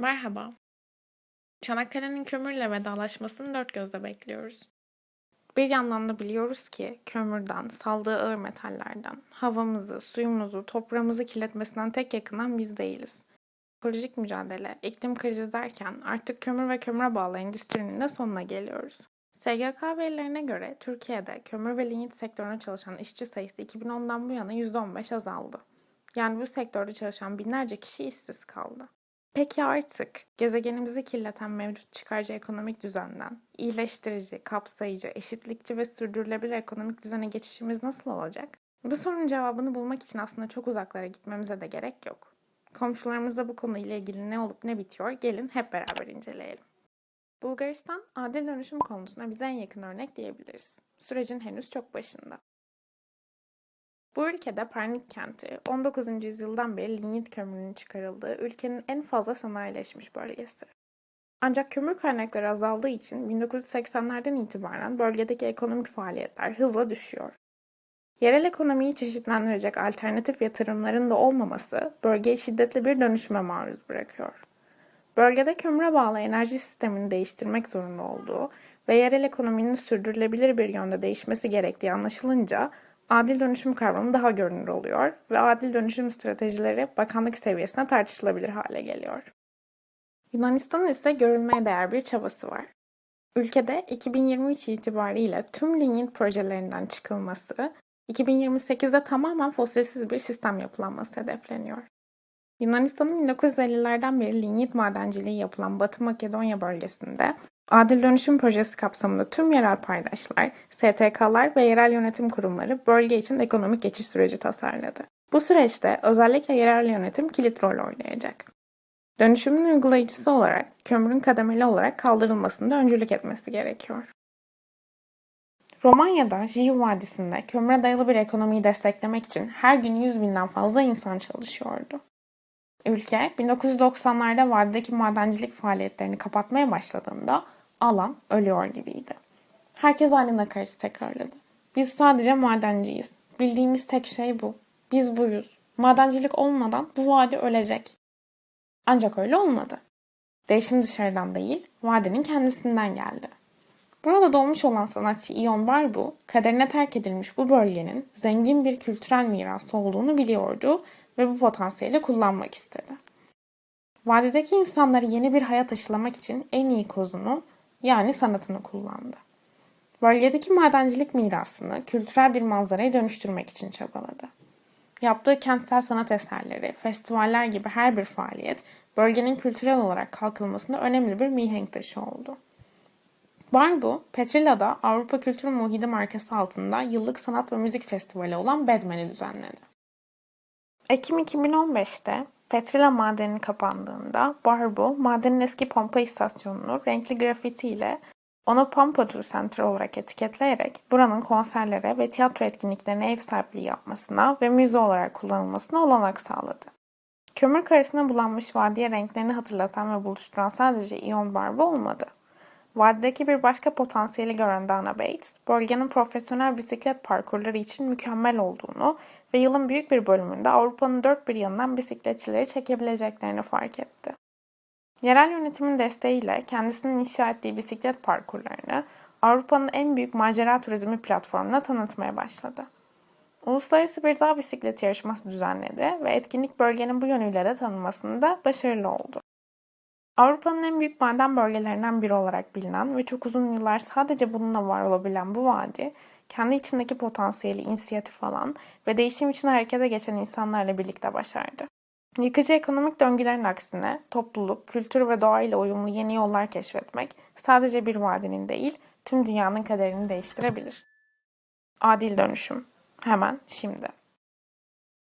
Merhaba. Çanakkale'nin kömürle vedalaşmasını dört gözle bekliyoruz. Bir yandan da biliyoruz ki kömürden, saldığı ağır metallerden, havamızı, suyumuzu, toprağımızı kirletmesinden tek yakınan biz değiliz. Ekolojik mücadele, iklim krizi derken artık kömür ve kömüre bağlı endüstrinin de sonuna geliyoruz. SGK verilerine göre Türkiye'de kömür ve lignit sektöründe çalışan işçi sayısı 2010'dan bu yana %15 azaldı. Yani bu sektörde çalışan binlerce kişi işsiz kaldı. Peki artık gezegenimizi kirleten mevcut çıkarcı ekonomik düzenden iyileştirici, kapsayıcı, eşitlikçi ve sürdürülebilir ekonomik düzene geçişimiz nasıl olacak? Bu sorunun cevabını bulmak için aslında çok uzaklara gitmemize de gerek yok. Komşularımızda bu konuyla ilgili ne olup ne bitiyor gelin hep beraber inceleyelim. Bulgaristan adil dönüşüm konusuna bize en yakın örnek diyebiliriz. Sürecin henüz çok başında. Bu ülkede Pernik kenti 19. yüzyıldan beri lignit kömürünün çıkarıldığı ülkenin en fazla sanayileşmiş bölgesi. Ancak kömür kaynakları azaldığı için 1980'lerden itibaren bölgedeki ekonomik faaliyetler hızla düşüyor. Yerel ekonomiyi çeşitlendirecek alternatif yatırımların da olmaması bölgeyi şiddetli bir dönüşüme maruz bırakıyor. Bölgede kömüre bağlı enerji sistemini değiştirmek zorunda olduğu ve yerel ekonominin sürdürülebilir bir yönde değişmesi gerektiği anlaşılınca adil dönüşüm kavramı daha görünür oluyor ve adil dönüşüm stratejileri bakanlık seviyesine tartışılabilir hale geliyor. Yunanistan'ın ise görülmeye değer bir çabası var. Ülkede 2023 itibariyle tüm lignit projelerinden çıkılması, 2028'de tamamen fosilsiz bir sistem yapılanması hedefleniyor. Yunanistan'ın 1950'lerden beri lignit madenciliği yapılan Batı Makedonya bölgesinde Adil Dönüşüm Projesi kapsamında tüm yerel paydaşlar, STK'lar ve yerel yönetim kurumları bölge için ekonomik geçiş süreci tasarladı. Bu süreçte özellikle yerel yönetim kilit rol oynayacak. Dönüşümün uygulayıcısı olarak kömürün kademeli olarak kaldırılmasında öncülük etmesi gerekiyor. Romanya'da Jiu Vadisi'nde kömüre dayalı bir ekonomiyi desteklemek için her gün 100 binden fazla insan çalışıyordu. Ülke 1990'larda vadideki madencilik faaliyetlerini kapatmaya başladığında alan ölüyor gibiydi. Herkes aynı nakaratı tekrarladı. Biz sadece madenciyiz. Bildiğimiz tek şey bu. Biz buyuz. Madencilik olmadan bu vadi ölecek. Ancak öyle olmadı. Değişim dışarıdan değil, vadinin kendisinden geldi. Burada doğmuş olan sanatçı Ion Barbu, kaderine terk edilmiş bu bölgenin zengin bir kültürel mirası olduğunu biliyordu ve bu potansiyeli kullanmak istedi. Vadideki insanları yeni bir hayat aşılamak için en iyi kozunu yani sanatını kullandı. Bölgedeki madencilik mirasını kültürel bir manzaraya dönüştürmek için çabaladı. Yaptığı kentsel sanat eserleri, festivaller gibi her bir faaliyet bölgenin kültürel olarak kalkınmasında önemli bir mihenk taşı oldu. Barbu, Petrila'da Avrupa Kültür Muhidi markası altında yıllık sanat ve müzik festivali olan Bedmen'i düzenledi. Ekim 2015'te Petrila madeni kapandığında Barbu, madenin eski pompa istasyonunu renkli grafiti ile onu Pompadour Center olarak etiketleyerek buranın konserlere ve tiyatro etkinliklerine ev sahipliği yapmasına ve müze olarak kullanılmasına olanak sağladı. Kömür karasına bulanmış vadiye renklerini hatırlatan ve buluşturan sadece iyon barbu olmadı. Vadideki bir başka potansiyeli gören Dana Bates, bölgenin profesyonel bisiklet parkurları için mükemmel olduğunu ve yılın büyük bir bölümünde Avrupa'nın dört bir yanından bisikletçileri çekebileceklerini fark etti. Yerel yönetimin desteğiyle kendisinin inşa ettiği bisiklet parkurlarını Avrupa'nın en büyük macera turizmi platformuna tanıtmaya başladı. Uluslararası bir dağ bisiklet yarışması düzenledi ve etkinlik bölgenin bu yönüyle de tanınmasında başarılı oldu. Avrupa'nın en büyük maden bölgelerinden biri olarak bilinen ve çok uzun yıllar sadece bununla var olabilen bu vadi, kendi içindeki potansiyeli inisiyatif alan ve değişim için harekete geçen insanlarla birlikte başardı. Yıkıcı ekonomik döngülerin aksine topluluk, kültür ve doğa ile uyumlu yeni yollar keşfetmek sadece bir vadinin değil, tüm dünyanın kaderini değiştirebilir. Adil dönüşüm. Hemen şimdi.